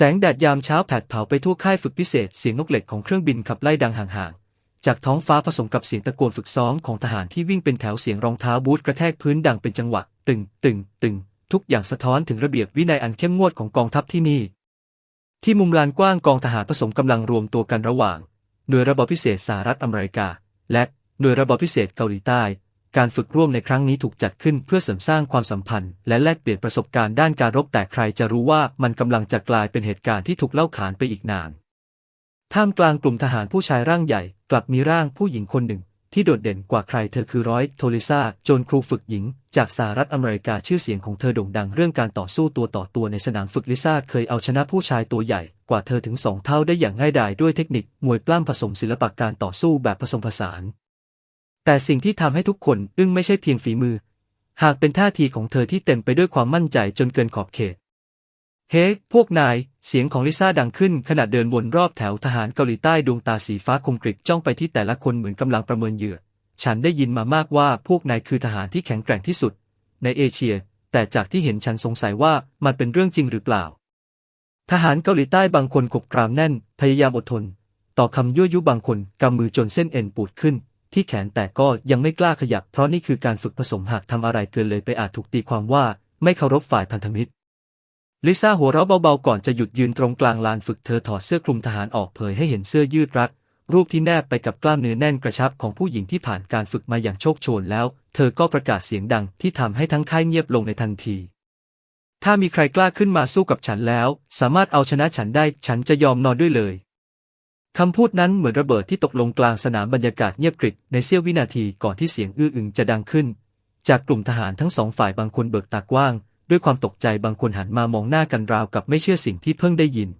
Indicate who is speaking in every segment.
Speaker 1: แสงแดดยามเช้าแผดเผาไปทั่วค่ายฝึกพิเศษเสียงนกเหล็กของเครื่องบินขับไล่ดังห่างๆ จากท้องฟ้าผสมกับเสียงตะโกนฝึกซ้อมของทหารที่วิ่งเป็นแถวเสียงรองเท้าบูทกระแทกพื้นดังเป็นจังหวะ ตึง ตึง ตึง ทุกอย่างสะท้อนถึงระเบียบวินัยอันเข้มงวดของกองทัพที่นี่ ที่มุมลานกว้างกองทหารผสมกำลังรวมตัวกันระหว่าง หน่วยระบบพิเศษสหรัฐอเมริกา และหน่วยระบบพิเศษเกาหลีใต้ การฝึกร่วมในครั้งนี้ถูกจัดขึ้นเพื่อเสริมสร้างความสัมพันธ์ และแลกเปลี่ยนประสบการณ์ด้านการรบแต่ใครจะรู้ว่ามันกำลังจะกลายเป็นเหตุการณ์ที่ถูกเล่าขานไปอีกนาน ท่ามกลางกลุ่มทหารผู้ชายร่างใหญ่ กลับมีร่างผู้หญิงคนหนึ่ง ที่โดดเด่นกว่าใครเธอคือร้อยโทลิซาโจนครูฝึกหญิง จากสหรัฐอเมริกาชื่อเสียงของเธอโด่งดังเรื่องการต่อสู้ตัวต่อตัวในสนามฝึกลิซ่าเคยเอาชนะผู้ชายตัวใหญ่กว่าเธอถึงสองเท่าได้อย่างง่ายดายด้วยเทคนิคมวยปล้ำผสมศิลปะการต่อสู้แบบผสมผสาน แต่สิ่งที่ทำให้ทุกคนอึ้งไม่ใช่เพียงฝีมือ หากเป็นท่าทีของเธอที่เต็มไปด้วยความมั่นใจจนเกินขอบเขต เฮ้พวกนาย เสียงของลิซ่าดังขึ้นขณะเดินวนรอบแถวทหารเกาหลีใต้ดวงตาสีฟ้าคมกริบจ้องไปที่แต่ละคนเหมือนกำลังประเมินเหยื่อ ฉันได้ยินมามากว่าพวกนายคือทหารที่แข็งแกร่งที่สุด ในเอเชีย แต่จากที่เห็นฉันสงสัยว่ามันเป็นเรื่องจริงหรือเปล่า ทหารเกาหลีใต้บางคนขบกรามแน่น พยายามอดทน ต่อคำยั่วยุบางคนกำมือจนเส้นเอ็นปูดขึ้น ที่แขนแต่ก็ยังไม่กล้าขยับเพราะนี่คือการฝึกผสมหากทำอะไรเกินเลยไปอาจถูกตีความว่าไม่เคารพฝ่ายพันธมิตร ลิซ่าหัวเราะเบาๆก่อนจะหยุดยืนตรงกลางลานฝึกเธอถอดเสื้อคลุมทหารออกเผยให้เห็นเสื้อยืดรัดรูปที่แนบไปกับกล้ามเนื้อแน่นกระชับของผู้หญิงที่ผ่านการฝึกมาอย่างโชคโชนแล้ว เธอก็ประกาศเสียงดังที่ทำให้ทั้งค่ายเงียบลงในทันที ถ้ามีใครกล้าขึ้นมาสู้กับฉันแล้ว สามารถเอาชนะฉันได้ ฉันจะยอมนอนด้วยเลย คำพูดนั้นเหมือนระเบิดที่ตกลงกลางสนามบรรยากาศเงียบกริบในเสี้ยววินาทีก่อนที่เสียงอื้ออึงจะดังขึ้น จากกลุ่มทหารทั้งสองฝ่ายบางคนเบิกตากว้าง ด้วยความตกใจบางคนหันมามองหน้ากันราวกับไม่เชื่อสิ่งที่เพิ่งได้ยิน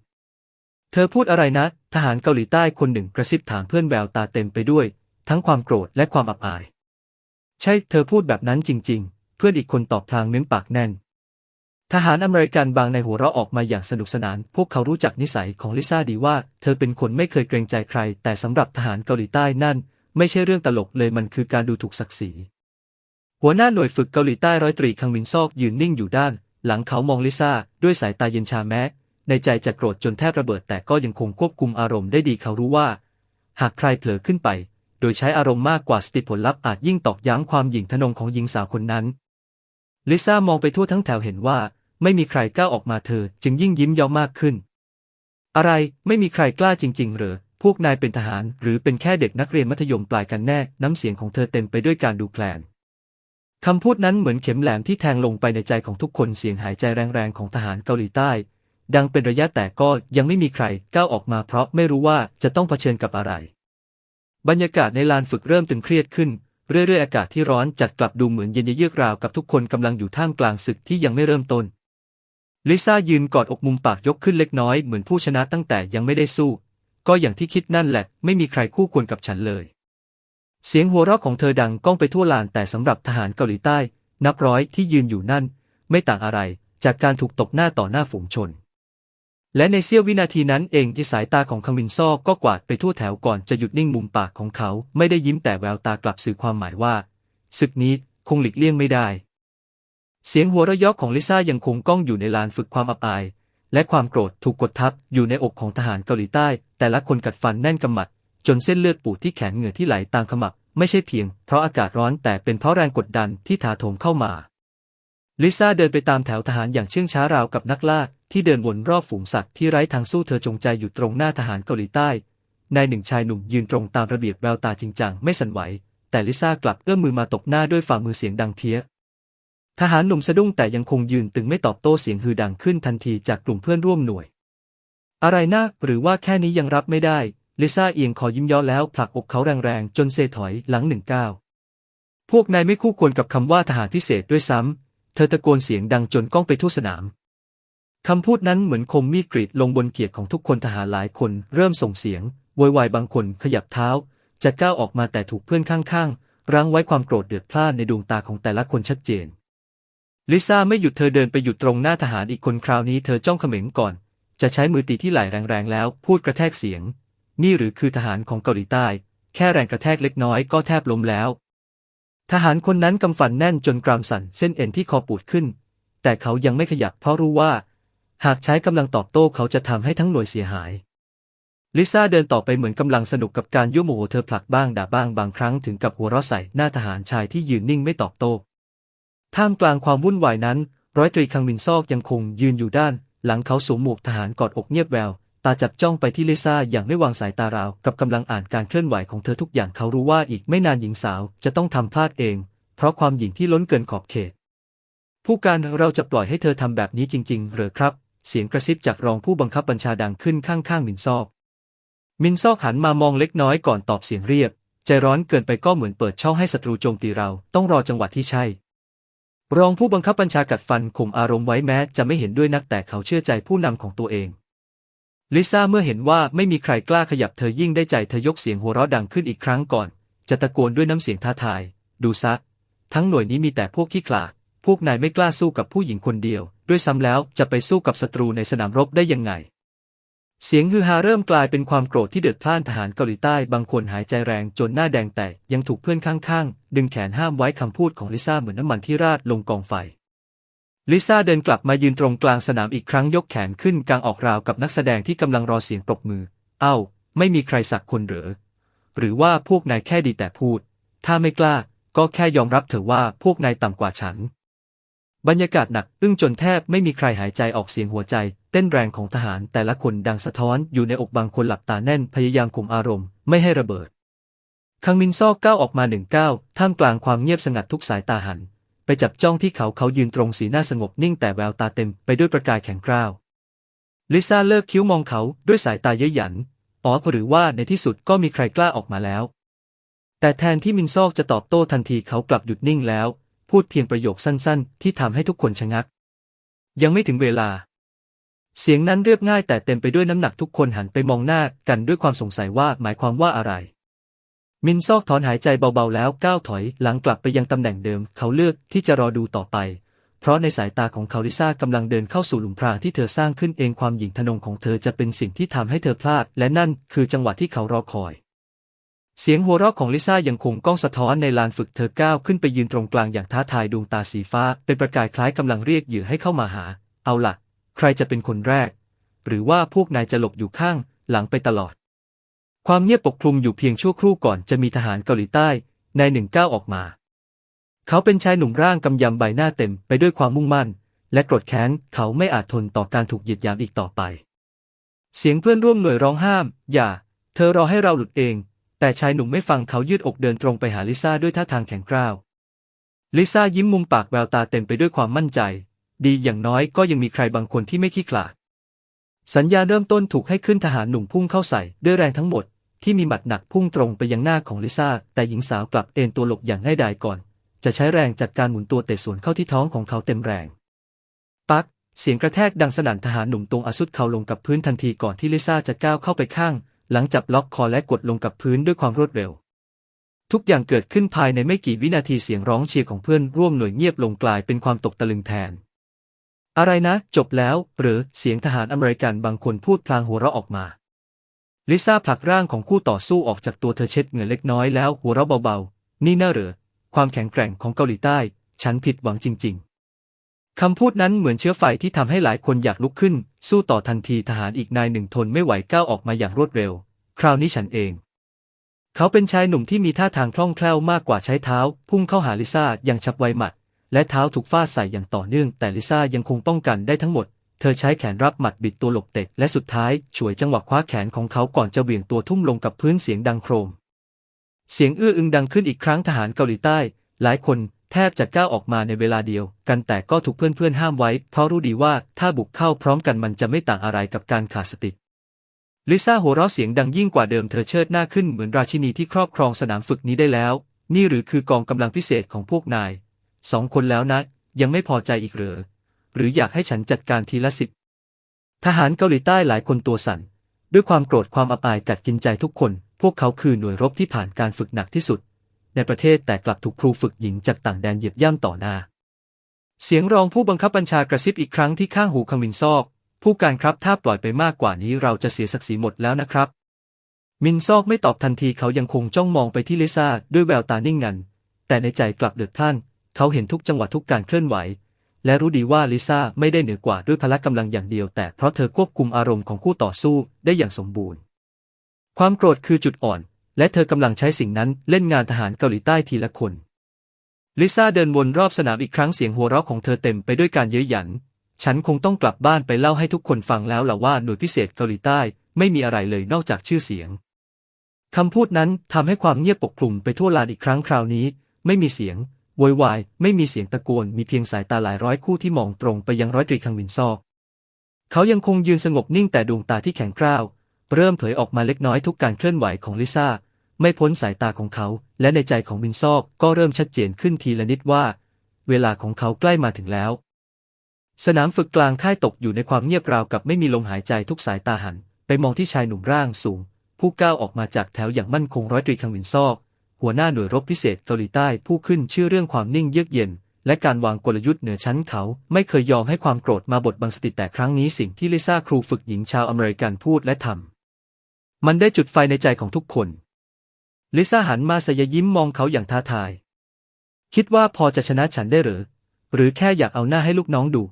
Speaker 1: เธอพูดอะไรนะ ทหารเกาหลีใต้คนหนึ่งกระซิบถามเพื่อนแววตาเต็มไปด้วย ทั้งความโกรธและความอับอาย ใช่ เธอพูดแบบนั้นจริง ๆ เพื่อนอีกคนตอบพลางเม้มปากแน่น ทหารอเมริกันบางในหัวเราะออกมาอย่างสนุกสนาน พวกเขารู้จักนิสัยของลิซ่าดีว่า เธอเป็นคนไม่เคยเกรงใจใคร แต่สำหรับทหารเกาหลีใต้นั่น ไม่ใช่เรื่องตลกเลยมันคือการดูถูกศักดิ์ศรี หัวหน้าหน่วยฝึกเกาหลีใต้ร้อยตรีคังมินซอกยืนนิ่งอยู่ด้าน หลังเขามองลิซ่าด้วยสายตาเย็นชาแม้ ในใจจะโกรธจนแทบระเบิด แต่ก็ยังคงควบคุมอารมณ์ได้ดีเขารู้ว่า หากใครเผลอขึ้นไป โดยใช้อารมณ์มากกว่าสติผลลัพธ์อาจยิ่งตอกย้ำความหยิ่งทะนงของหญิงสาวคนนั้น ลิซ่ามองไปทั่วทั้งแถวเห็นว่า ไม่มีใครกล้าออกมาเธอ จึงยิ่งยิ้มย้ามากขึ้น อะไรไม่มีใครกล้าจริง ๆ เหรอ พวกนายเป็นทหาร หรือเป็นแค่เด็กนักเรียนมัธยมปลายกันแน่ น้ำเสียงของเธอเต็มไปด้วยการดูแคลนคำพูดนั้นเหมือนเข็มแหลมที่แทงลงไปในใจของทุกคนเสียงหายใจแรงๆของทหารเกาหลีใต้ ดังเป็นระยะแต่ก็ยังไม่มีใครก้าวออกมาเพราะไม่รู้ว่าจะต้องเผชิญกับอะไร บรรยากาศในลานฝึกเริ่มตึงเครียดขึ้น เรื่อยๆอากาศที่ร้อนจัดกลับดูเหมือนเย็นเยือกราวกับทุกคนกำลังอยู่ท่ามกลางศึกที่ยังไม่เริ่มต้น ลิซ่ายืนกอดอกมุมปากยกขึ้นเล็กน้อยเหมือนผู้ชนะตั้งแต่ยังไม่ได้สู้ ก็อย่างที่คิดนั่นแหละ ไม่มีใครคู่ควรกับฉันเลย เสียงหัวเราะของเธอดังก้องไปทั่วลานแต่สำหรับทหารเกาหลีใต้ นับร้อยที่ยืนอยู่นั่น ไม่ต่างอะไรจากการถูกตบหน้าต่อหน้าฝูงชน และในเสี้ยววินาทีนั้นเองที่สายตาของคังมินซอก็กวาดไปทั่วแถวก่อนจะหยุดนิ่งมุมปากของเขา ไม่ได้ยิ้มแต่แววตากลับสื่อความหมายว่าศึกนี้คงหลีกเลี่ยงไม่ได้ เสียงหัวเราะยาะของลิซ่ายังคงก้องอยู่ในลานฝึกความอับอาย และความโกรธถูกกดทับอยู่ในอกของทหารเกาหลีใต้ แต่ละคนกัดฟันแน่นกำมัด จนเส้นเลือดปูดที่แขนเหงื่อที่ไหลตามขมับ ไม่ใช่เพียง เพราะอากาศร้อนแต่เป็นเพราะแรงกดดันที่ถาโถมเข้ามา ลิซ่าเดินไปตามแถวทหารอย่างเชื่องช้าราวกับนักล่าที่เดินวนรอบฝูงสัตว์ที่ไร้ทางสู้เธอจงใจอยู่ตรงหน้าทหารเกาหลีใต้นายหนึ่งชายหนุ่มยืนตรงตามระเบียบแววตาจริงจังไม่สั่นไหว แต่ลิซ่ากลับเอื้อมมือมาตบหน้าด้วยฝ่ามือเสียงดังเพี้ย ทหารหนุ่มสะดุ้งแต่ยังคงยืนตึงไม่ตอบโต้เสียงฮือดังขึ้นทันทีจากกลุ่มเพื่อนร่วมหน่วย อะไรนะหรือว่าแค่นี้ยังรับไม่ได้ลิซ่าเอียงคอยิ้มย้อแล้วผลักอกเขาแรงๆ จนเซถอยหลังหนึ่งก้าวพวกนายไม่คู่ควรกับคำว่าทหารพิเศษด้วยซ้ำ เธอตะโกนเสียงดังจนก้องไปทั่วสนาม คำพูดนั้นเหมือนคมมีดกรีดลงบนเกียรติของทุกคนทหารหลายคนเริ่มส่งเสียงโวยวายบางคนขยับเท้า จะก้าวออกมาแต่ถูกเพื่อนข้างๆรั้งไว้ความโกรธเดือดพล่านในดวงตาของแต่ละคนชัดเจน ลิซ่าไม่หยุดเธอเดินไปหยุดตรงหน้าทหารอีกคนคราวนี้เธอจ้องเขม็งก่อน จะใช้มือตีที่ไหล่แรงๆแล้ว พูดกระแทกเสียง นี่หรือคือทหารของเกาหลีใต้ แค่แรงกระแทกเล็กน้อยก็แทบล้มแล้ว ทหารคนนั้นกำฟันแน่นจนกรามสั่นเส้นเอ็นที่คอปูดขึ้น แต่เขายังไม่ขยับเพราะรู้ว่า หากใช้กำลังตอบโต้เขาจะทำให้ทั้งหน่วยเสียหายลิซ่าเดินต่อไปเหมือนกำลังสนุกกับการยั่วโมโหเธอผลักบ้างด่าบ้างบางครั้งถึงกับหัวเราะใส่หน้าทหารชายที่ยืนนิ่งไม่ตอบโต้ ท่ามกลางความวุ่นวายนั้น ร้อยตรีคังมินซอกยังคงยืนอยู่ด้าน หลังเขาสวมหมวกทหารกอดอกเงียบแวว ตาจับจ้องไปที่ลิซ่าอย่างไม่วางสายตาราวกับกำลังอ่านการเคลื่อนไหวของเธอทุกอย่างเขารู้ว่าอีกไม่นานหญิงสาวจะต้องทำพลาดเอง เพราะความหญิงที่ล้นเกินขอบเขต ผู้การเราจะปล่อยให้เธอทำแบบนี้จริง ๆ หรือครับ เสียงกระซิบจากรองผู้บังคับบัญชาดังขึ้นข้างๆมินซอก มินซอกหันมามองเล็กน้อยก่อนตอบเสียงเรียบ ใจร้อนเกินไปก็เหมือนเปิดช่องให้ศัตรูโจมตีเรา ต้องรอจังหวะที่ใช่ รองผู้บังคับบัญชากัดฟันข่มอารมณ์ไว้แม้จะไม่เห็นด้วยนักแต่เขาเชื่อใจผู้นำของตัวเองลิซ่าเมื่อเห็นว่าไม่มีใครกล้าขยับเธอยิ่งได้ใจเธอยกเสียงหัวเราะดังขึ้นอีกครั้งก่อน จะตะโกนด้วยน้ำเสียงท้าทาย ดูซะ ทั้งหน่วยนี้มีแต่พวกขี้ขลาด พวกนายไม่กล้าสู้กับผู้หญิงคนเดียว ด้วยซ้ำแล้วจะไปสู้กับศัตรูในสนามรบได้ยังไง เสียงฮือฮาเริ่มกลายเป็นความโกรธที่เดือดพล่านทหารเกาหลีใต้บางคนหายใจแรงจนหน้าแดงแตกยังถูกเพื่อนข้างๆ ดึงแขนห้ามไว้คำพูดของลิซ่าเหมือนน้ำมันที่ราดลงกองไฟ ลิซ่าเดินกลับมายืนตรงกลางสนามอีกครั้งยกแขนขึ้นกลางออกราวกับนักแสดงที่กำลังรอเสียงปรบมือ เอ้า ไม่มีใครสักคนเหรอ หรือว่าพวกนายแค่ดีแต่พูด ถ้าไม่กล้า ก็แค่ยอมรับเถอะว่าพวกนายต่ำกว่าฉัน บรรยากาศหนักอึ้งจนแทบไม่มีใครหายใจออกเสียงหัวใจ เต้นแรงของทหารแต่ละคนดังสะท้อนอยู่ในอกบางคนหลับตาแน่นพยายามข่มอารมณ์ไม่ให้ระเบิด คังมินซอกก้าวออกมาหนึ่งก้าวท่ามกลางความเงียบสงัดทุกสายตาหัน ไปจับจ้องที่เขาเขายืนตรงสีหน้าสงบนิ่งแต่แววตาเต็มไปด้วยประกายแข็งกร้าว ลิซ่าเลิกคิ้วมองเขาด้วยสายตาเย้ยหยันอ๋อหรือว่าในที่สุดก็มีใครกล้าออกมาแล้ว แต่แทนที่มินซอกจะตอบโต้ทันทีเขากลับหยุดนิ่งแล้ว พูดเพียงประโยคสั้นๆ ที่ทำให้ทุกคนชะงัก ยังไม่ถึงเวลา เสียงนั้นเรียบง่ายแต่เต็มไปด้วยน้ำหนักทุกคนหันไปมองหน้ากันด้วยความสงสัยว่าหมายความว่าอะไร มินซอกถอนหายใจเบาๆแล้วก้าวถอยหลังกลับไปยังตำแหน่งเดิม เขาเลือกที่จะรอดูต่อไป เพราะในสายตาของเขาลิซ่ากำลังเดินเข้าสู่หลุมพรางที่เธอสร้างขึ้นเองความหญิงทนงของเธอจะเป็นสิ่งที่ทำให้เธอพลาด และนั่นคือจังหวะที่เขารอคอย เสียงหัวเราะของลิซ่ายังคงก้องสะท้อนในลานฝึกเธอก้าวขึ้นไปยืนตรงกลางอย่างท้าทายดวงตาสีฟ้า เป็นประกายคล้ายกำลังเรียกเหยื่อให้เข้ามาหา เอาล่ะ ใครจะเป็นคนแรก หรือว่าพวกนายจะหลบอยู่ข้าง หลังไปตลอด ความเงียบปกคลุมอยู่เพียงชั่วครู่ก่อนจะมีทหารเกาหลีใต้นายหนึ่งก้าวออกมา เขาเป็นชายหนุ่มร่างกำยำใบหน้าเต็มไปด้วยความมุ่งมั่น และโกรธแค้นเขาไม่อาจทนต่อการถูกเหยียดยามอีกต่อไป เสียงเพื่อนร่วมหน่วยร้องห้าม อย่า เธอรอให้เราหลุดเอง แต่ชายหนุ่มไม่ฟังเขายืดอกเดินตรงไปหาลิซ่าด้วยท่าทางแข็งกร้าว ลิซ่ายิ้มมุมปากแววตาเต็มไปด้วยความมั่นใจ ดีอย่างน้อยก็ยังมีใครบางคนที่ไม่ขี้ขลาด สัญญาเริ่มต้นถูกให้ขึ้นทหารหนุ่มพุ่งเข้าใส่ด้วยแรงทั้งหมด ที่มีหมัดหนักพุ่งตรงไปยังหน้าของลิซ่า แต่หญิงสาวกลับเอนตัวหลบอย่างง่ายดายก่อน จะใช้แรงจากการหมุนตัวเตะสวนเข้าที่ท้องของเขาเต็มแรง ปักเสียงกระแทกดังสนั่นทหารหนุ่มตรงอาสุดเขาลงกับพื้นทันทีก่อนที่ลิซ่าจะก้าวเข้าไปข้าง หลังจับล็อกคอและกดลงกับพื้นด้วยความรวดเร็ว ทุกอย่างเกิดขึ้นภายในไม่กี่วินาทีเสียงร้องเชียร์ของเพื่อนร่วมหน่วยเงียบลงกลายเป็นความตกตะลึงแทน อะไรนะ จบแล้ว หรือเสียงทหารอเมริกันบางคนพูดพลางหัวเราะออกมา ลิซ่าผลักร่างของคู่ต่อสู้ออกจากตัวเธอเช็ดเหงื่อเล็กน้อยแล้วหัวเราะเบาๆ นี่น่าเหรอความแข็งแกร่งของเกาหลีใต้ ฉันผิดหวังจริง ๆคำพูดนั้นเหมือนเชื้อไฟที่ทำให้หลายคนอยากลุกขึ้น สู้ต่อทันทีทหารอีกนายหนึ่งทนไม่ไหวก้าวออกมาอย่างรวดเร็ว คราวนี้ฉันเอง เขาเป็นชายหนุ่มที่มีท่าทางคล่องแคล่วมากกว่าใช้เท้า พุ่งเข้าหาลิซ่าอย่างฉับไวหมัด และเท้าถูกฟาดใส่อย่างต่อเนื่อง แต่ลิซ่ายังคงป้องกันได้ทั้งหมด เธอใช้แขนรับหมัดบิดตัวหลบเตะและสุดท้ายฉวยจังหวะคว้าแขนของเขาก่อนจะเหวี่ยงตัวทุ่มลงกับพื้นเสียงดังโครม เสียงอื้ออึงดังขึ้นอีกครั้งทหารเกาหลีใต้ หลายคนแทบจะก้าวออกมาในเวลาเดียว กันแต่ก็ถูกเพื่อนๆห้ามไว้ เพราะรู้ดีว่าถ้าบุกเข้าพร้อมกันมันจะไม่ต่างอะไรกับการขาดสติ ลิซ่าหัวเราะเสียงดังยิ่งกว่าเดิมเธอเชิดหน้าขึ้นเหมือนราชินีที่ครอบครองสนามฝึกนี้ได้แล้ว นี่หรือคือกองกำลังพิเศษของพวกนายสองคนแล้วนะ ยังไม่พอใจอีกเหรอ หรืออยากให้ฉันจัดการทีละสิบ ทหารเกาหลีใต้หลายคนตัวสั่น ด้วยความโกรธความอับอายกัดกินใจทุกคน พวกเขาคือหน่วยรบที่ผ่านการฝึกหนักที่สุด ในประเทศแต่กลับถูกครูฝึกหญิงจากต่างแดนเหยียบย่ำต่อหน้า เสียงรองผู้บังคับบัญชากระซิบอีกครั้งที่ข้างหูคังมินซอก ผู้การครับถ้าปล่อยไปมากกว่านี้เราจะเสียศักดิ์ศรีหมดแล้วนะครับ มินซอกไม่ตอบทันทีเขายังคงจ้องมองไปที่ลิซ่าด้วยแววตานิ่งงัน แต่ในใจกลับเดือดพล่าน เขาเห็นทุกจังหวะทุกการเคลื่อนไหว และรู้ดีว่าลิซ่าไม่ได้เหนือกว่าด้วยพละกำลังอย่างเดียว แต่เพราะเธอควบคุมอารมณ์ของคู่ต่อสู้ได้อย่างสมบูรณ์ ความโกรธคือจุดอ่อน และเธอกำลังใช้สิ่งนั้นเล่นงานทหารเกาหลีใต้ทีละคนลิซ่าเดินวนรอบสนามอีกครั้งเสียงหัวเราะของเธอเต็มไปด้วยการเย้ยหยัน ฉันคงต้องกลับบ้านไปเล่าให้ทุกคนฟังแล้วล่ะว่าหน่วยพิเศษเกาหลีใต้ไม่มีอะไรเลยนอกจากชื่อเสียงคำพูดนั้นทำให้ความเงียบปกคลุมไปทั่วลานอีกครั้งคราวนี้ ไม่มีเสียงโวยวาย ไม่มีเสียงตะโกน มีเพียงสายตาหลายร้อยคู่ที่มองตรงไปยังร้อยตรีคังวินซอก เขายังคงยืนสงบนิ่งแต่ดวงตาที่แข็งกร้าว เริ่มเผยออกมาเล็กน้อยทุกการเคลื่อนไหวของลิซ่า ไม่พ้นสายตาของเขา และในใจของวินซอกก็เริ่มชัดเจนขึ้นทีละนิดว่า เวลาของเขาใกล้มาถึงแล้ว สนามฝึกกลางค่ายตกอยู่ในความเงียบราวกับไม่มีลมหายใจทุกสายตาหัน ไปมองที่ชายหนุ่มร่างสูง ผู้ก้าวออกมาจากแถวอย่างมั่นคงร้อยตรีคังวินซอก หัวหน้าหน่วยรบพิเศษเกาหลีใต้ผู้ขึ้นชื่อเรื่องความนิ่งเยือกเย็น และการวางกลยุทธ์เหนือชั้นเขา ไม่เคยยอมให้ความโกรธมาบดบังสติแต่ครั้งนี้สิ่งที่ลิซ่าครูฝึกหญิงชาวอเมริกันพูดและทำมันได้จุดไฟในใจของทุกคน ลิซ่าหันมาสยยิ้มมองเขาอย่างท้าทาย คิดว่าพอจะชนะฉันได้หรือ หรือแค่อยากเอาหน้าให้ลูกน้องดู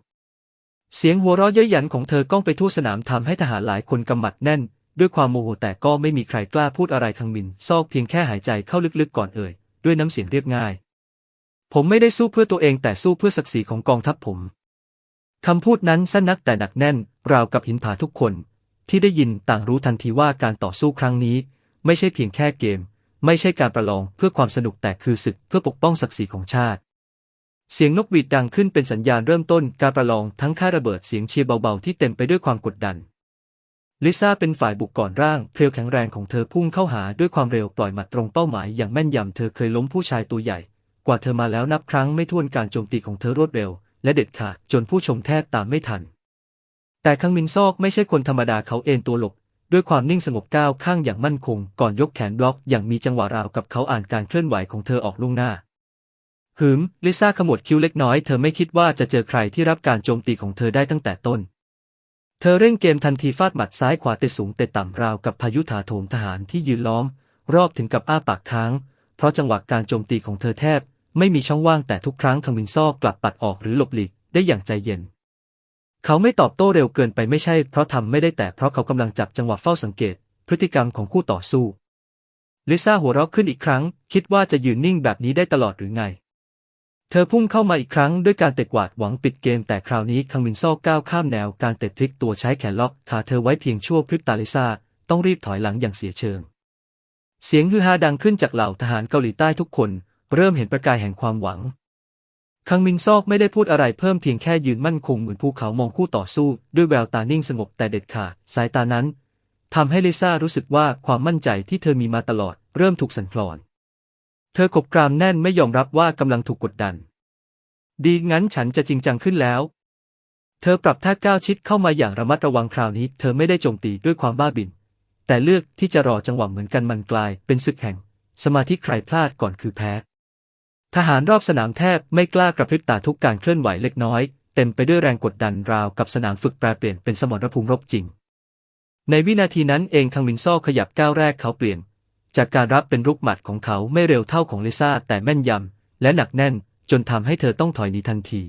Speaker 1: เสียงหัวเราะเย้ยหยันของเธอก้องไปทั่วสนามทำให้ทหารหลายคนกำหมัดแน่น ด้วยความโมโหแต่ก็ไม่มีใครกล้าพูดอะไรคังมินซอกเพียงแค่หายใจเข้าลึกๆก่อนเอ่ย ด้วยน้ำเสียงเรียบง่าย ผมไม่ได้สู้เพื่อตัวเองแต่สู้เพื่อศักดิ์ศรีของกองทัพผมคำพูดนั้นสั้นนักแต่หนักแน่น ราวกับหินผาทุกคน ที่ได้ยินต่างรู้ทันทีว่าการต่อสู้ครั้งนี้ ไม่ใช่เพียงแค่เกม ไม่ใช่การประลองเพื่อความสนุกแต่คือศึกเพื่อปกป้องศักดิ์ศรีของชาติ เสียงนกหวีดดังขึ้นเป็นสัญญาณเริ่มต้นการประลองทั้งค่าระเบิดเสียงเชียร์เบาๆที่เต็มไปด้วยความกดดัน ลิซ่าเป็นฝ่ายบุกก่อนร่างเพรียวแข็งแรงของเธอพุ่งเข้าหาด้วยความเร็วปล่อยหมัดตรงเป้าหมายอย่างแม่นยำเธอเคยล้มผู้ชายตัวใหญ่ กว่าเธอมาแล้วนับครั้งไม่ถ้วนการโจมตีของเธอรวดเร็ว และเด็ดขาดจนผู้ชมแทบตามไม่ทัน แต่คังมินซอกไม่ใช่คนธรรมดาเขาเอนตัวหลบด้วยความนิ่งสงบก้าวข้างอย่างมั่นคง ก่อนยกแขนบล็อกอย่างมีจังหวะราวกับเขาอ่านการเคลื่อนไหวของเธอออกล่วงหน้า หืม ลิซ่าขมวดคิ้วเล็กน้อยเธอไม่คิดว่าจะเจอใครที่รับการโจมตีของเธอได้ตั้งแต่ต้น เธอเร่งเกมทันทีฟาดหมัดซ้ายขวาเตะสูงเตะต่ำราวกับพายุถาโถมทหารที่ยืนล้อม รอบถึงกับอ้าปากค้าง เพราะจังหวะการโจมตีของเธอแทบ ไม่มีช่องว่างแต่ทุกครั้งคังมินซอกกลับปัดออกหรือหลบหลีกได้อย่างใจเย็น เขาไม่ตอบโต้เร็วเกินไปไม่ใช่ เพราะทำไม่ได้แต่เพราะเขากำลังจับจังหวะเฝ้าสังเกต พฤติกรรมของคู่ต่อสู้ ลิซ่าหัวเราะขึ้นอีกครั้ง คิดว่าจะยืนนิ่งแบบนี้ได้ตลอดหรือไง เธอพุ่งเข้ามาอีกครั้งด้วยการเตะกวาดหวังปิดเกมแต่คราวนี้คังมินซอกก้าวข้ามแนวการเตะพลิกตัวใช้แขนล็อกขาเธอไว้เพียงชั่วพริบตาลิซ่าต้องรีบถอยหลังอย่างเสียเชิง เสียงฮือฮาดังขึ้นจากเหล่าทหารเกาหลีใต้ทุกคน เริ่มเห็นประกายแห่งความหวัง คังมินซอกไม่ได้พูดอะไรเพิ่มเพียงแค่ยืนมั่นคงเหมือนภูเขามองคู่ต่อสู้ด้วยแววตานิ่งสงบแต่เด็ดขาดสายตานั้นทำให้ลิซ่ารู้สึกว่าความมั่นใจที่เธอมีมาตลอดเริ่มถูกสั่นคลอน เธอขบกรามแน่นไม่ยอมรับว่ากำลังถูกกดดัน ดีงั้นฉันจะจริงจังขึ้นแล้ว เธอปรับท่าก้าวชิดเข้ามาอย่างระมัดระวังคราวนี้ เธอไม่ได้โจมตีด้วยความบ้าบิ่นแต่เลือกที่จะรอจังหวะเหมือนกันมันกลาย เป็นศึกแห่ง สมาธิใครพลาดก่อนคือแพ้ ทหารรอบสนามแทบไม่กล้ากระพริบตาทุกการเคลื่อนไหวเล็กน้อย เต็มไปด้วยแรงกดดันราวกับสนามฝึกแปรเปลี่ยนเป็นสมรภูมิรบจริง ในวินาทีนั้นเองคังมินซอขยับก้าวแรกเขาเปลี่ยน จากการรับเป็นรุกหมัดของเขาไม่เร็วเท่าของลิซ่าแต่แม่นยำ และหนักแน่นจนทำให้เธอต้องถอยหนีทันที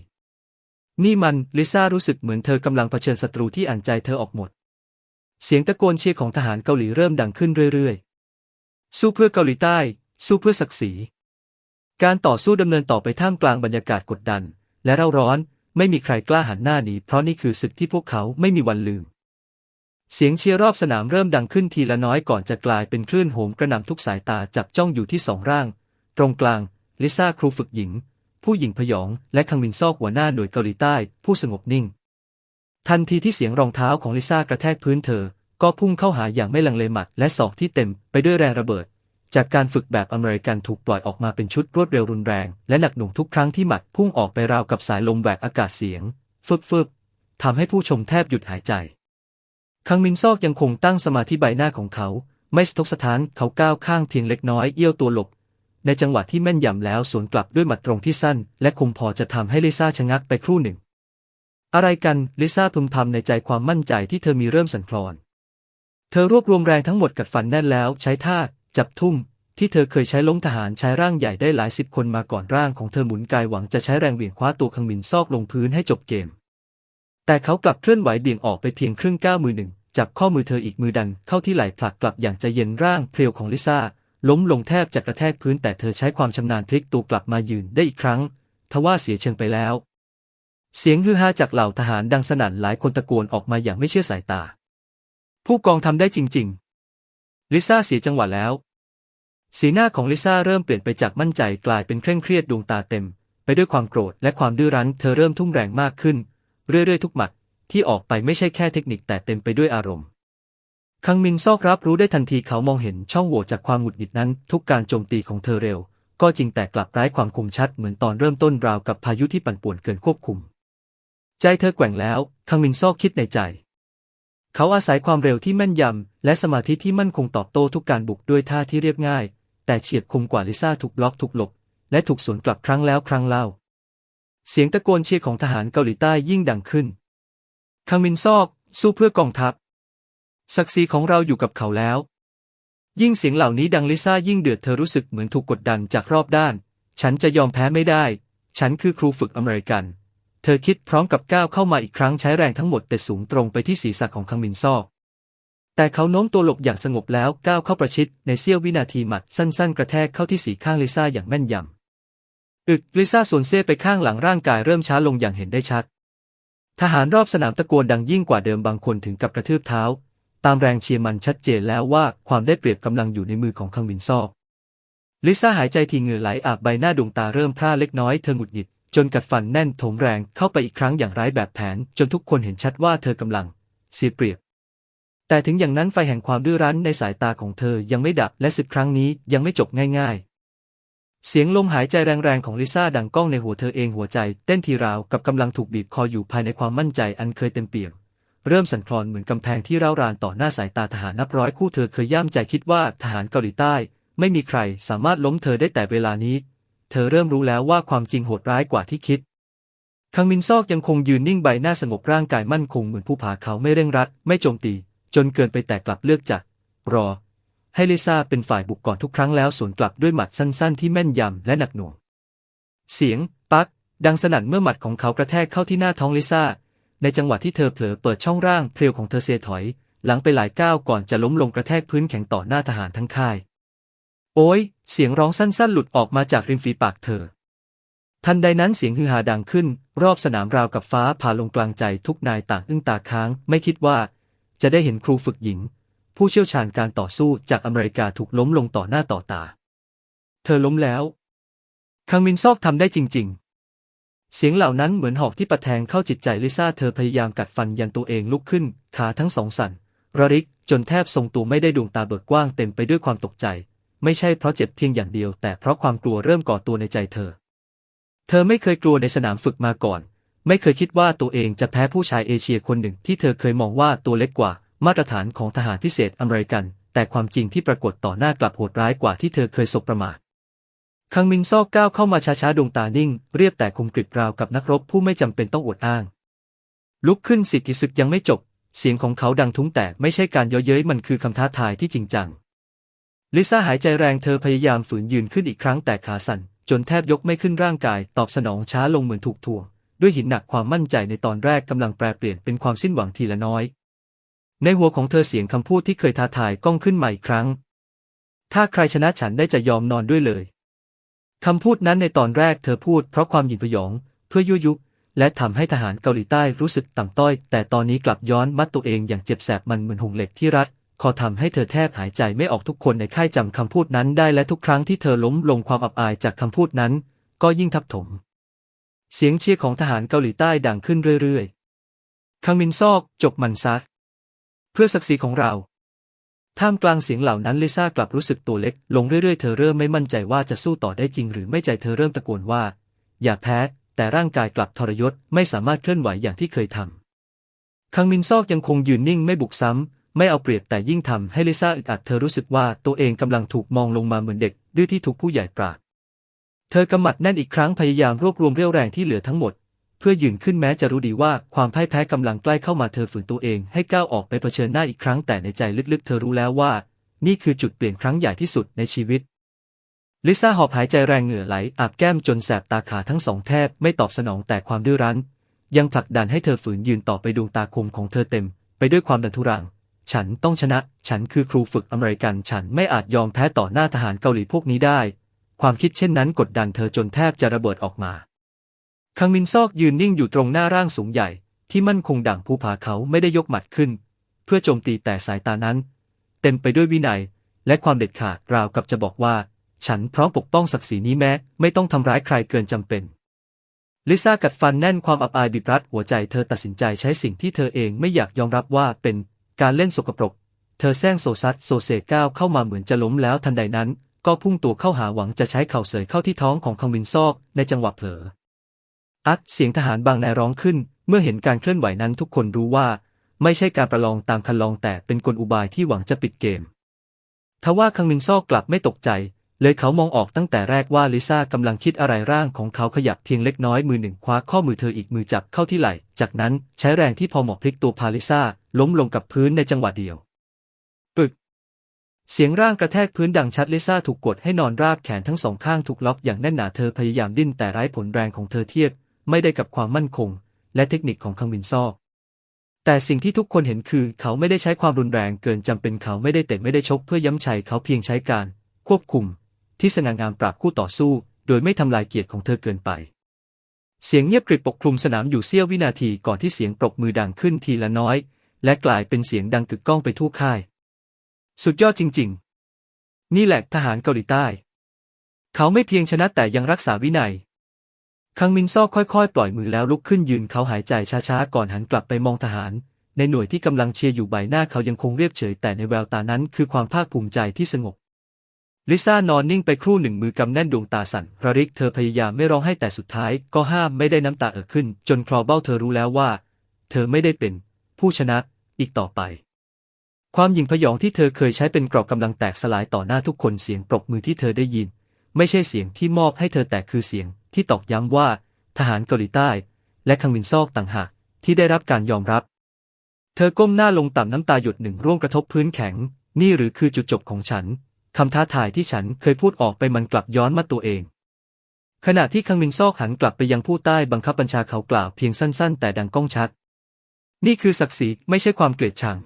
Speaker 1: นี่มันลิซ่ารู้สึกเหมือนเธอกำลังเผชิญศัตรูที่อ่านใจเธอออกหมด เสียงตะโกนเชียร์ของทหารเกาหลีเริ่มดังขึ้นเรื่อยๆ สู้เพื่อเกาหลีใต้ สู้เพื่อศักดิ์ศรี การต่อสู้ดำเนินต่อไปท่ามกลางบรรยากาศกดดัน และเร่าร้อน ไม่มีใครกล้าหันหน้าหนีเพราะนี่คือศึกที่พวกเขาไม่มีวันลืม เสียงเชียร์รอบสนามเริ่มดังขึ้นทีละน้อยก่อนจะกลายเป็นคลื่นโหมกระหน่ำทุกสายตาจับจ้องอยู่ที่สองร่าง ตรงกลาง ลิซ่าครูฝึกหญิง ผู้หญิงพยอง และคังมินซอกหัวหน้าหน่วยเกาหลีใต้ ผู้สงบนิ่ง ทันทีที่เสียงรองเท้าของลิซ่ากระแทกพื้นเธอ ก็พุ่งเข้าหาอย่างไม่ลังเลหมัดและศอกที่เต็มไปด้วยแรงระเบิด จากการฝึกแบบอเมริกันถูกปล่อยออกมาเป็นชุดรวดเร็วรุนแรง และหนักหน่วงทุกครั้งที่หมัดพุ่งออกไปราวกับสายลมแหวกอากาศเสียงฟึบฟึบทำให้ผู้ชมแทบหยุดหายใจ คังมินซอกยังคงตั้งสมาธิใบหน้าของเขา ไม่สะทกสะท้านเขาก้าวข้างเพียงเล็กน้อยเอี้ยวตัวหลบ ในจังหวะที่แม่นยำแล้วสวนกลับด้วยหมัดตรงที่สั้น และคงพอจะทำให้ลิซ่าชะงักไปครู่หนึ่ง อะไรกันลิซ่าพึมพำในใจความมั่นใจที่เธอมีเริ่มสั่นคลอน เธอรวบรวมแรงทั้งหมดกัดฟันแน่นแล้วใช้ท่าจับทุ่มที่เธอเคยใช้ล้มทหารใชายร่างใหญ่ได้หลายสิบคนมาก่อนร่างของเธอหมุนกายหวังจะใช้แรงเหวี่ยงคว้าตัวคังมินซอกลงพื้นให้จบเกม แต่เขากลับเคลื่อนไหวเบี่ยงออกไปเพียงครึ่งก้าวมือหนึ่ง จับข้อมือเธออีกมือดันเข้าที่ไหล่ผลักกลับอย่างใจเย็นร่างเพรียวของลิซ่าล้มลงแทบจะกระแทกพื้นแต่เธอใช้ความชำนาญพลิกตัวกลับมายืนได้อีกครั้ง ทว่าเสียเชิงไปแล้ว เสียงฮือฮาจากเหล่าทหารดังสนั่นหลายคนตะโกนออกมาอย่างไม่เชื่อสายตา ผู้กองทำได้จริง ๆ ลิซ่าเสียจังหวะแล้ว สีหน้าของลิซ่าเริ่มเปลี่ยนไปจากมั่นใจกลายเป็นเคร่งเครียดดวงตาเต็ม ไปด้วยความโกรธและความดื้อรั้น เธอเริ่มทุ่มแรงมากขึ้น เรื่อยๆทุกหมัด ที่ออกไปไม่ใช่แค่เทคนิคแต่เต็มไปด้วยอารมณ์คังมินซอกรับรู้ได้ทันทีเขามองเห็นช่องโหว่จากความหงุดหงิดนั้น ทุกการโจมตีของเธอเร็ว ก็จริงแต่กลับร้ายความคมชัดเหมือนตอนเริ่มต้นราวกับพายุที่ปั่นป่วนเกินควบคุม ใจเธอแกว่งแล้ว คังมินซอกคิดในใจ เขาอาศัยความเร็วที่แม่นยำ และสมาธิที่มั่นคงตอบโต้ทุกการบุกด้วยท่าที่เรียบง่าย แต่เฉียบคมกว่าลิซ่าถูกบล็อกถูกหลบ และถูกสวนกลับครั้งแล้วครั้งเล่า เสียงตะโกนเชียร์ของทหารเกาหลีใต้ยิ่งดังขึ้น คังมินซอก สู้เพื่อกองทัพ ศักดิ์ศรีของเราอยู่กับเขาแล้ว ยิ่งเสียงเหล่านี้ดังลิซ่ายิ่งเดือดเธอรู้สึกเหมือนถูกกดดันจากรอบด้าน ฉันจะยอมแพ้ไม่ได้ ฉันคือครูฝึกอเมริกัน เธอคิดพร้อมกับก้าวเข้ามาอีกครั้งใช้แรงทั้งหมดแต่สูงตรงไปที่ศีรษะของคังมินซอกแต่เขาโน้มตัวหลบอย่างสงบแล้วก้าวเข้าประชิดในเสี้ยววินาทีหมัดสั้นๆ กระแทกเข้าที่สีข้างลิซ่าอย่างแม่นยำ อึกลิซ่าส่วนเซ่ไปข้างหลังร่างกายเริ่มช้าลงอย่างเห็นได้ชัด ทหารรอบสนามตะโกนดังยิ่งกว่าเดิมบางคนถึงกับกระทืบเท้า ตามแรงเชียร์มันชัดเจนแล้วว่าความได้เปรียบกำลังอยู่ในมือของคังมินซอกลิซ่าหายใจทีเหงื่อไหลอาบใบหน้าดวงตาเริ่มพร่าเล็กน้อยเธอหงุดหงิดจนกัดฟันแน่นถมแรงเข้าไปอีกครั้งอย่างไร้แบบแผน จนทุกคนเห็นชัดว่าเธอกำลัง เสียเปรียบ แต่ถึงอย่างนั้นไฟแห่งความดื้อรั้นในสายตาของเธอยังไม่ดับและศึกครั้งนี้ยังไม่จบง่ายๆ เสียงลมหายใจแรงๆของลิซ่าดังก้องในหัวเธอเองหัวใจเต้นทีราวกับกำลังถูกบีบคออยู่ภายในความมั่นใจอันเคยเต็มเปี่ยม เริ่มสั่นคลอนเหมือนกำแพงที่ร้าวรานต่อหน้าสายตาทหารนับร้อยคู่เธอเคยย่ำใจคิดว่าทหารเกาหลีใต้ ไม่มีใครสามารถล้มเธอได้แต่เวลานี้ เธอเริ่มรู้แล้วว่าความจริงโหดร้ายกว่าที่คิดคังมินซอกยังคงยืนนิ่งใบหน้าสงบร่างกายมั่นคงเหมือนผู้ผาเขาไม่เร่งรัด ไม่โจมตี จนเกินไปแต่กลับเลือกจะรอ ให้ลิซ่าเป็นฝ่ายบุกก่อนทุกครั้งแล้วสวนกลับด้วยหมัดสั้นๆ ที่แม่นยำและหนักหน่วง เสียง ปัก ดังสนั่นเมื่อหมัดของเขากระแทกเข้าที่หน้าท้องลิซ่า ในจังหวะที่เธอเผลอเปิดช่องร่างเพรียวของเธอเซถอย หลังไปหลายก้าวก่อนจะล้มลงกระแทกพื้นแข็งต่อหน้าทหารทั้งค่าย โอ้ย เสียงร้องสั้นๆ หลุดออกมาจากริมฝีปากเธอ ทันใดนั้นเสียงฮือฮาดังขึ้น รอบสนามราวกับฟ้าผ่าลงกลางใจทุกนายต่างอึ้งตาค้าง ไม่คิดว่า จะได้เห็นครูฝึกหญิง ผู้เชี่ยวชาญการต่อสู้จากอเมริกาถูกล้มลงต่อหน้าต่อตา เธอล้มแล้วคังมินซอกทำได้จริง ๆ เสียงเหล่านั้นเหมือนหอกที่ประแทงเข้าจิตใจลิซ่าเธอพยายามกัดฟันยันตัวเองลุกขึ้น ขาทั้งสองสั่นระริกจนแทบทรงตัวไม่ได้ดวงตาเบิกกว้างเต็มไปด้วยความตกใจ ไม่ใช่เพราะเจ็บเพียงอย่างเดียว แต่เพราะความกลัวเริ่มก่อตัวในใจเธอ เธอไม่เคยกลัวในสนามฝึกมาก่อน ไม่เคยคิดว่าตัวเองจะแพ้ผู้ชายเอเชียคนหนึ่งที่เธอเคยมองว่าตัวเล็กกว่า มาตรฐานของทหารพิเศษอเมริกัน แต่ความจริงที่ปรากฏต่อหน้ากลับโหดร้ายกว่าที่เธอเคยสบประมาทคังมินซอกก้าวเข้ามาช้าๆดวงตานิ่ง เรียบแต่คมกริบราวกับนักรบผู้ไม่จำเป็นต้องอวดอ้าง ลุกขึ้นสิทธิศึกยังไม่จบ เสียงของเขาดังทุ้งแต่ไม่ใช่การเย้อเย้ยมันคือคำท้าทายที่จริงจัง ลิซ่าหายใจแรงเธอพยายามฝืนยืนขึ้นอีกครั้งแต่ขาสั่น จนแทบยกไม่ขึ้นร่างกายตอบสนองช้าลงเหมือนถูกถ่วง ด้วยหินหนักความมั่นใจในตอนแรกกำลังแปรเปลี่ยนเป็นความสิ้นหวังทีละน้อย ในหัวของเธอเสียงคำพูดที่เคยท้าทายก้องขึ้นมาอีกครั้ง ถ้าใครชนะฉันได้จะยอมนอนด้วยเลย คำพูดนั้นในตอนแรกเธอพูดเพราะความหยิ่งพยอง เพื่อยุยุ และทำให้ทหารเกาหลีใต้รู้สึกต่ำต้อย แต่ตอนนี้กลับย้อนมัดตัวเองอย่างเจ็บแสบมันเหมือนห่วงเหล็กที่รัดคอทำให้เธอแทบหายใจไม่ออกทุกคนในค่ายจำคำพูดนั้นได้และทุกครั้งที่เธอล้มลงความอับอายจากคำพูดนั้น ก็ยิ่งทับถม เสียงเชียร์ของทหารเกาหลีใต้ดังขึ้นเรื่อยๆคังมินซอกจบมันซัก พื่อศักดิ์ศรีของเราท่ามกลางเสียงเหล่านั้นลิซ่ากลับรู้สึกตัวเล็ก ลงเรื่อยๆ เธอเริ่มไม่มั่นใจว่าจะสู้ต่อได้จริงหรือไม่ใจเธอเริ่มตะโกนว่า อย่าแพ้ แต่ร่างกายกลับทรยศไม่สามารถเคลื่อนไหวอย่างที่เคยทำคังมินซอกยังคงยืนนิ่งไม่บุกซ้ำ ไม่เอาเปรียบแต่ยิ่งทำให้ลิซ่าอึดอัดเธอรู้สึกว่าตัวเองกำลังถูกมองลงมาเหมือนเด็ก ดื้อที่ถูกผู้ใหญ่ปราดเธอกำหมัดแน่นอีกครั้งพยายามรวบรวมเรี่ยวแรงที่เหลือทั้งหมด เพื่อยืนขึ้นแม้จะรู้ดีว่าความพ่ายแพ้กำลังใกล้เข้ามาเธอฝืนตัวเองให้ก้าวออกไปเผชิญหน้าอีกครั้งแต่ในใจลึกๆ เธอรู้แล้วว่า นี่คือจุดเปลี่ยนครั้งใหญ่ที่สุดในชีวิต ลิซ่าหอบหายใจแรงเหงื่อไหลอาบแก้มจนแสบตาขาทั้งสองแทบไม่ตอบสนองแต่ความดื้อรั้น ยังผลักดันให้เธอฝืนยืนต่อไปดวงตาคมของเธอเต็ม ไปด้วยความดันทุรัง ฉันต้องชนะ ฉันคือครูฝึกอเมริกัน ฉันไม่อาจยอมแพ้ต่อหน้าทหารเกาหลีพวกนี้ได้ ความคิดเช่นนั้นกดดันเธอจนแทบจะระเบิดออกมา คังมินซอกยืนนิ่งอยู่ตรงหน้าร่างสูงใหญ่ ที่มั่นคงดั่งภูผาเขาไม่ได้ยกหมัดขึ้น เพื่อโจมตีแต่สายตานั้น เต็มไปด้วยวินัย และความเด็ดขาดราวกับจะบอกว่า ฉันพร้อมปกป้องศักดิ์ศรีนี้แม้ ไม่ต้องทำร้ายใครเกินจำเป็นลิซ่ากัดฟันแน่นความอับอายบีบรัดหัวใจเธอตัดสินใจใช้สิ่งที่เธอเองไม่อยากยอมรับว่าเป็นการเล่นสกปรก เธอแซงโซซัดโซเซก้าวเข้ามาเหมือนจะล้มแล้วทันใดนั้น ก็พุ่งตัวเข้าหาหวังจะใช้เข่าเสยเข้าที่ท้องของคังวินซอกในจังหวะเผลอ อัดเสียงทหารบางนายร้องขึ้น เมื่อเห็นการเคลื่อนไหวนั้นทุกคนรู้ว่า ไม่ใช่การประลองตามคันลองแต่เป็นกลอุบายที่หวังจะปิดเกม ทว่าคังมินซอกกลับไม่ตกใจ เลยเขามองออกตั้งแต่แรกว่าลิซ่ากำลังคิดอะไรร่างของเขาขยับเพียงเล็กน้อยมือหนึ่งคว้าข้อมือเธออีกมือจับเข้าที่ไหล่ จากนั้นใช้แรงที่พอเหมาะพลิกตัวพาลิซ่าล้มลงกับพื้นในจังหวะเดียวปึกเสียงร่างกระแทกพื้นดังชัดลิซ่าถูกกดให้นอนราบแขนทั้งสองข้างถูกล็อกอย่างแน่นหนาเธอพยายามดิ้นแต่ไร้ผลแรงของเธอเทียบ ไม่ได้กับความมั่นคง และเทคนิคของคังมินซอกแต่สิ่งที่ทุกคนเห็นคือเขาไม่ได้ใช้ความรุนแรงเกินจำเป็นเขาไม่ได้เตะไม่ได้ชกเพื่อย้ำชัยเขาเพียงใช้การ ควบคุม ที่สง่างามปราบคู่ต่อสู้ โดยไม่ทำลายเกียรติของเธอเกินไป เสียงเงียบกริบปกคลุมสนามอยู่เสี้ยววินาทีก่อนที่เสียงปรบมือดังขึ้นทีละน้อย และกลายเป็นเสียงดังกึกก้องไปทั่วค่าย สุดยอดจริง ๆ นี่แหละทหารเกาหลีใต้ เขาไม่เพียงชนะแต่ยังรักษาวินัย คังมินซอกค่อยๆ ปล่อยมือแล้วลุกขึ้นยืนเขาหายใจช้าๆ ก่อนหันกลับไปมองทหาร ในหน่วยที่กำลังเชียร์อยู่ใบหน้าเขายังคงเรียบเฉย แต่ในแววตานั้นคือความภาคภูมิใจที่สงบ ลิซ่านอนนิ่งไปครู่หนึ่งมือกำแน่นดวงตาสั่นระริกเธอพยายามไม่ร้องไห้แต่สุดท้าย ก็ห้ามไม่ได้น้ำตาเอ่อขึ้น จนคลอเบ้าเธอรู้แล้วว่า เธอไม่ได้เป็น ผู้ชนะอีกต่อไป ความหยิ่งพยองที่เธอเคยใช้เป็นกรอบกำลังแตกสลายต่อหน้าทุกคนเสียงปรบมือที่เธอได้ยิน ไม่ใช่เสียงที่มอบให้เธอแต่คือเสียง ที่ตอกย้ำว่า ทหารเกาหลีใต้ และคังมินซอกต่างหากที่ได้รับการยอมรับ เธอก้มหน้าลงต่ำน้ำตาหยดหนึ่งร่วงกระทบพื้นแข็ง นี่หรือคือจุดจบของฉันคำท้าทายที่ฉันเคยพูดออกไปมันกลับย้อนมาตัวเอง ขณะที่คังมินซอกหันกลับไปยังผู้ใต้บังคับบัญชาเขากล่าวเพียงสั้นๆ แต่ดังก้องชัด นี่คือศักดิ์ศรีไม่ใช่ความเกลียดชัง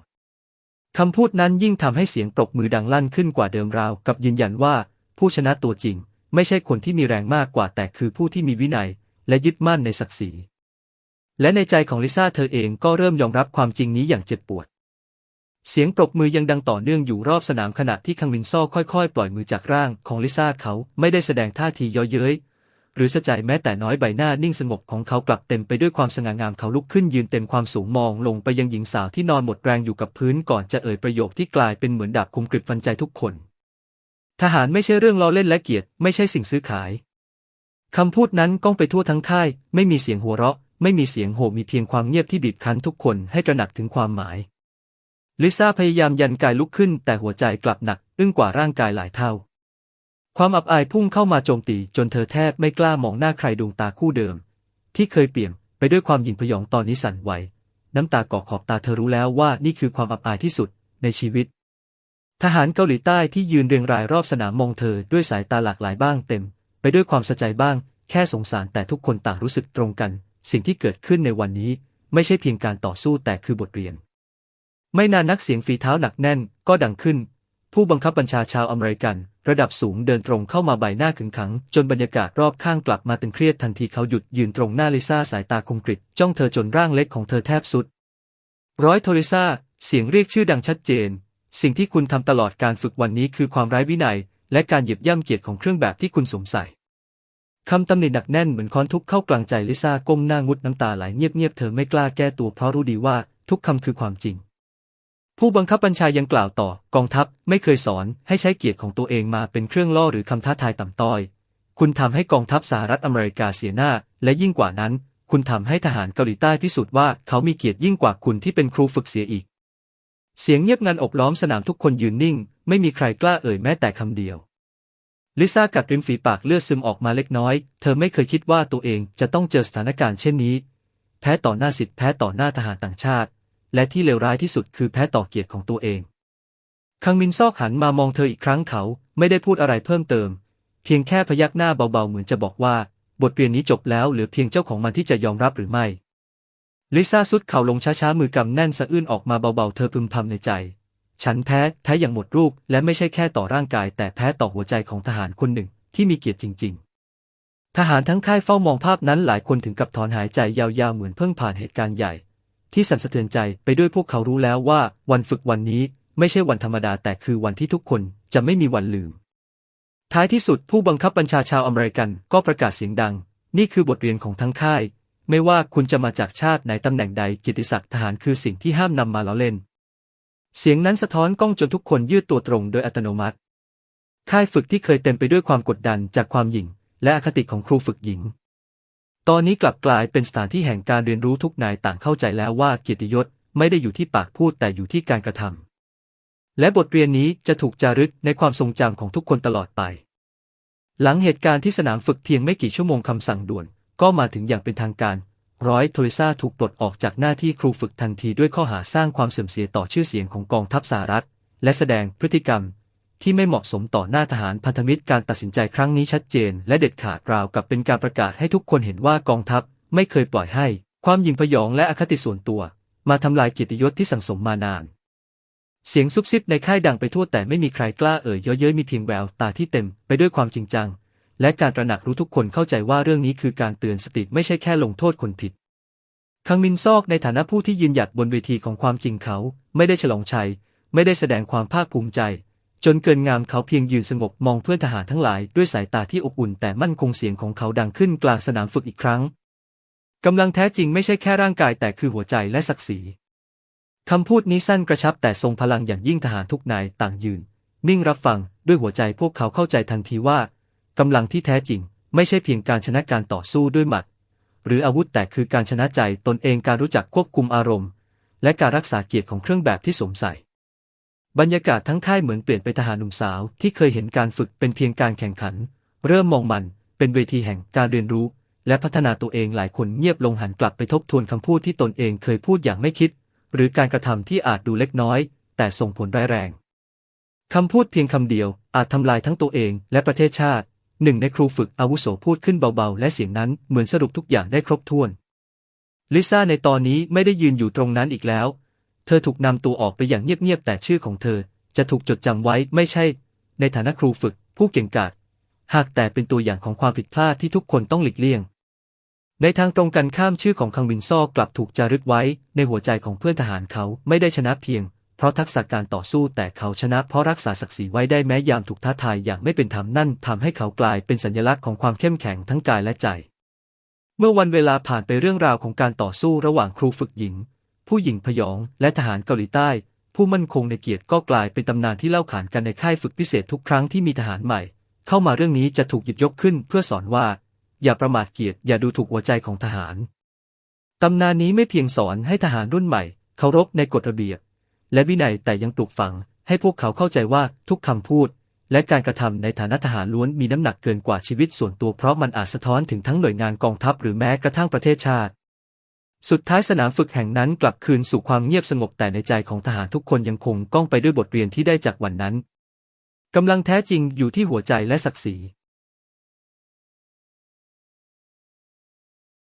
Speaker 1: คำพูดนั้นยิ่งทำให้เสียงปรบมือดังลั่นขึ้นกว่าเดิมราวกับยืนยันว่าผู้ชนะตัวจริง ไม่ใช่คนที่มีแรงมากกว่าแต่คือผู้ที่มีวินัย และยึดมั่นในศักดิ์ศรี และในใจของลิซ่าเธอเองก็เริ่มยอมรับความจริงนี้อย่างเจ็บปวด เสียงปรบมือยังดังต่อเนื่องอยู่รอบสนามขณะที่คังมินซอค่อยๆ ปล่อยมือจากร่างของลิซ่าเขาไม่ได้แสดงท่าทีย่อเย้ยหรือสะใจแม้แต่น้อยใบหน้านิ่งสงบของเขากลับเต็มไปด้วยความสง่างามเขาลุกขึ้นยืนเต็มความสูงมองลงไปยังหญิงสาวที่นอนหมดแรงอยู่กับพื้นก่อนจะเอ่ยประโยคที่กลายเป็นเหมือนดาบคมกริบฟันใจทุกคน ทหารไม่ใช่เรื่องล้อเล่นและเกียรติไม่ใช่สิ่งซื้อขาย คำพูดนั้นก้องไปทั่วทั้งค่าย ไม่มีเสียงหัวเราะ ไม่มีเสียงโห่มีเพียงความเงียบที่บีบคั้นทุกคนให้ตระหนักถึงความหมาย ลิซ่าพยายามยันกายลุกขึ้น แต่หัวใจกลับหนัก อึ้งกว่าร่างกายหลายเท่า ความอับอายพุ่งเข้ามาโจมตีจนเธอแทบไม่กล้ามองหน้าใครดวงตาคู่เดิม ที่เคยเปี่ยมไปด้วยความหยิ่งพยองตอนนี้สั่นไหวน้ำตาก่อขอบตาเธอรู้แล้วว่านี่คือความอับอายที่สุดในชีวิต ทหารเกาหลีใต้ที่ยืนเรียงรายรอบสนามมองเธอด้วยสายตาหลากหลายบ้างเต็ม ไปด้วยความสะใจบ้าง แค่สงสารแต่ทุกคนต่างรู้สึกตรงกัน สิ่งที่เกิดขึ้นในวันนี้ ไม่ใช่เพียงการต่อสู้แต่คือบทเรียน ไม่นานนักเสียงฝีเท้าหนักแน่นก็ดังขึ้น ผู้บังคับบัญชาชาวอเมริกัน ระดับสูงเดินตรงเข้ามาใบหน้าขึงขัง จนบรรยากาศรอบข้างกลับมาตึงเครียดทันทีเขาหยุดยืนตรงหน้าลิซ่าสายตาคมกริบจ้องเธอจนร่างเล็กของเธอแทบสุด ร้อยโทริซ่าเสียงเรียกชื่อดังชัดเจน สิ่งที่คุณทำตลอดการฝึกวันนี้คือความไร้วินัย และการเหยียบย่ำเกียรติของเครื่องแบบที่คุณสวมใส่คำตำหนิหนักแน่นเหมือนค้อนทุบเข้ากลางใจลิซ่าก้มหน้างุดน้ำตาไหลเงียบๆเธอไม่กล้าแก้ตัวเพราะรู้ดีว่าทุกคำคือความจริง ผู้บังคับบัญชายังกล่าวต่อ กองทัพไม่เคยสอนให้ใช้เกียรติของตัวเองมาเป็นเครื่องล่อหรือคำท้าทายต่ำต้อย คุณทำให้กองทัพสหรัฐอเมริกาเสียหน้า และยิ่งกว่านั้น คุณทำให้ทหารเกาหลีใต้พิสูจน์ว่าเขามีเกียรติยิ่งกว่าคุณที่เป็นครูฝึกเสียอีก เสียงเงียบงันอบล้อมสนามทุกคนยืนนิ่ง ไม่มีใครกล้าเอ่ยแม้แต่คำเดียว ลิซ่ากัดริมฝีปากเลือดซึมออกมาเล็กน้อย เธอไม่เคยคิดว่าตัวเองจะต้องเจอสถานการณ์เช่นนี้ แพ้ต่อหน้าสิทธิ์แพ้ต่อหน้าทหารต่างชาติ และที่เลวร้ายที่สุดคือแพ้ต่อเกียรติของตัวเอง คังมินซอกหันมามองเธออีกครั้งเขาไม่ได้พูดอะไรเพิ่มเติม เพียงแค่พยักหน้าเบาๆเหมือนจะบอกว่า บทเรียนนี้จบแล้วเหลือเพียงเจ้าของมันที่จะยอมรับหรือไม่ ลิซ่าสุดเข่าลงช้าๆมือกำแน่นสะอื้นออกมาเบาๆเธอพึมพำในใจ ฉันแพ้แพ้อย่างหมดรูป และไม่ใช่แค่ต่อร่างกาย แต่แพ้ต่อหัวใจของทหารคนหนึ่งที่มีเกียรติจริง ๆ ทหารทั้งค่ายเฝ้ามองภาพนั้นหลายคนถึงกับถอนหายใจยาวๆเหมือนเพิ่งผ่านเหตุการณ์ใหญ่ ที่สั่นสะเทือนใจไปด้วยพวกเขารู้แล้วว่า วันฝึกวันนี้ไม่ใช่วันธรรมดาแต่คือวันที่ทุกคนจะไม่มีวันลืม ท้ายที่สุดผู้บังคับบัญชาชาวอเมริกันก็ประกาศเสียงดัง นี่คือบทเรียนของทั้งค่าย ไม่ว่าคุณจะมาจากชาติไหนตำแหน่งใดเกียรติศักดิ์ทหารคือสิ่งที่ห้ามนำมาล้อเล่น เสียงนั้นสะท้อนกล้องจนทุกคนยืดตัวตรงโดยอัตโนมัติ ค่ายฝึกที่เคยเต็มไปด้วยความกดดันจากความหยิ่ง และอคติของครูฝึกหญิง ตอนนี้กลับกลายเป็นสถานที่แห่งการเรียนรู้ทุกนายต่างเข้าใจแล้วว่าเกียรติยศไม่ได้อยู่ที่ปากพูดแต่อยู่ที่การกระทำและบทเรียนนี้จะถูกจารึกในความทรงจำของทุกคนตลอดไป หลังเหตุการณ์ที่สนามฝึกเพียงไม่กี่ชั่วโมงคำสั่งด่วน ก็มาถึงอย่างเป็นทางการ ร้อยโทริซาถูกปลดออกจากหน้าที่ครูฝึกทันทีด้วยข้อหาสร้างความเสื่อมเสียต่อชื่อเสียงของกองทัพสหรัฐ และแสดงพฤติกรรม ที่ไม่เหมาะสมต่อหน้าทหารพันธมิตรการตัดสินใจครั้งนี้ชัดเจน และเด็ดขาดราวกับเป็นการประกาศให้ทุกคนเห็นว่ากองทัพไม่เคยปล่อยให้ ความยิงพยองและอคติส่วนตัว มาทำลายเกียรติยศที่สั่งสมมานานเสียงซุบซิบในค่ายดังไปทั่วแต่ไม่มีใครกล้าเอ่ยเย้อเย้ยมีเพียงแววตาที่เต็มไปด้วยความจริงจัง และการตระหนักรู้ทุกคนเข้าใจว่าเรื่องนี้คือการเตือนสติไม่ใช่แค่ลงโทษคนผิด คังมินซอกในฐานะผู้ที่ยืนหยัดบนเวทีของความจริงเขา ไม่ได้ฉลองชัย ไม่ได้แสดงความภาคภูมิใจ จนเกินงามเขาเพียงยืนสงบมองเพื่อนทหารทั้งหลายด้วยสายตาที่อบอุ่นแต่มั่นคงเสียงของเขาดังขึ้นกลางสนามฝึกอีกครั้งกำลังแท้จริงไม่ใช่แค่ร่างกายแต่คือหัวใจและศักดิ์ศรีคำพูดนี้สั้นกระชับแต่ทรงพลังอย่างยิ่งทหารทุกนายต่างยืน นิ่งรับฟังด้วยหัวใจพวกเขาเข้าใจทันทีว่า กำลังที่แท้จริง ไม่ใช่เพียงการชนะการต่อสู้ด้วยหมัด หรืออาวุธแต่คือการชนะใจตนเองการรู้จักควบคุมอารมณ์ และการรักษาเกียรติของเครื่องแบบที่สวมใส่บรรยากาศทั้งค่ายเหมือนเปลี่ยนไปทหารหนุ่มสาวที่เคยเห็นการฝึกเป็นเพียงการแข่งขัน เริ่มมองมันเป็นเวทีแห่งการเรียนรู้ และพัฒนาตัวเองหลายคนเงียบลงหันกลับไปทบทวนคำพูดที่ตนเองเคยพูดอย่างไม่คิด หรือการกระทำที่อาจดูเล็กน้อย แต่ส่งผลร้ายแรงคำพูดเพียงคำเดียวอาจทำลายทั้งตัวเองและประเทศชาติ หนึ่งในครูฝึกอาวุโสพูดขึ้นเบาๆ และเสียงนั้นเหมือนสรุปทุกอย่างได้ครบถ้วน ลิซ่าในตอนนี้ไม่ได้ยืนอยู่ตรงนั้นอีกแล้ว เธอถูกนำตัวออกไปอย่างเงียบๆ แต่ชื่อของเธอจะถูกจดจำไว้ไม่ใช่ ในฐานะครูฝึก ผู้เก่งกาจหากแต่เป็นตัวอย่างของความผิดพลาดที่ทุกคนต้องหลีกเลี่ยง ในทางตรงกันข้ามชื่อของคังวินซ่อกลับถูกจารึกไว้ ในหัวใจของเพื่อนทหารเขาไม่ได้ชนะเพียง ราะทักษะการต่อสู้แต่เขาชนะเพราะรักษาศักดิ์ศรีไว้ได้แม้ยามถูกท้าทายอย่างไม่เป็นธรรมนั่นทำให้เขากลายเป็นสัญลักษณ์ของความเข้มแข็งทั้งกายและใจ เมื่อวันเวลาผ่านไปเรื่องราวของการต่อสู้ระหว่างครูฝึกหญิง ผู้หญิงพยองและทหารเกาหลีใต้ ผู้มั่นคงในเกียรติก็กลายเป็นตำนานที่เล่าขานกันในค่ายฝึกพิเศษทุกครั้งที่มีทหารใหม่ เข้ามาเรื่องนี้จะถูกหยิบยกขึ้นเพื่อสอนว่า อย่าประมาทเกียรติอย่าดูถูกหัวใจของทหารตำนานนี้ไม่เพียงสอนให้ทหารรุ่นใหม่เคารพในกฎระเบียบ และวินัยแต่ยังปลูกฝัง ให้พวกเขาเข้าใจว่าทุกคำพูด และการกระทำในฐานะทหารล้วนมีน้ำหนักเกินกว่าชีวิตส่วนตัวเพราะมันอาจสะท้อนถึงทั้งหน่วยงานกองทัพหรือแม้กระทั่งประเทศชาติ สุดท้ายสนามฝึกแห่งนั้นกลับคืนสู่ความเงียบสงบแต่ในใจของทหารทุกคนยังคงก้องไปด้วยบทเรียนที่ได้จากวันนั้นกำลังแท้จริงอยู่ที่หัวใจและศักดิ์ศรี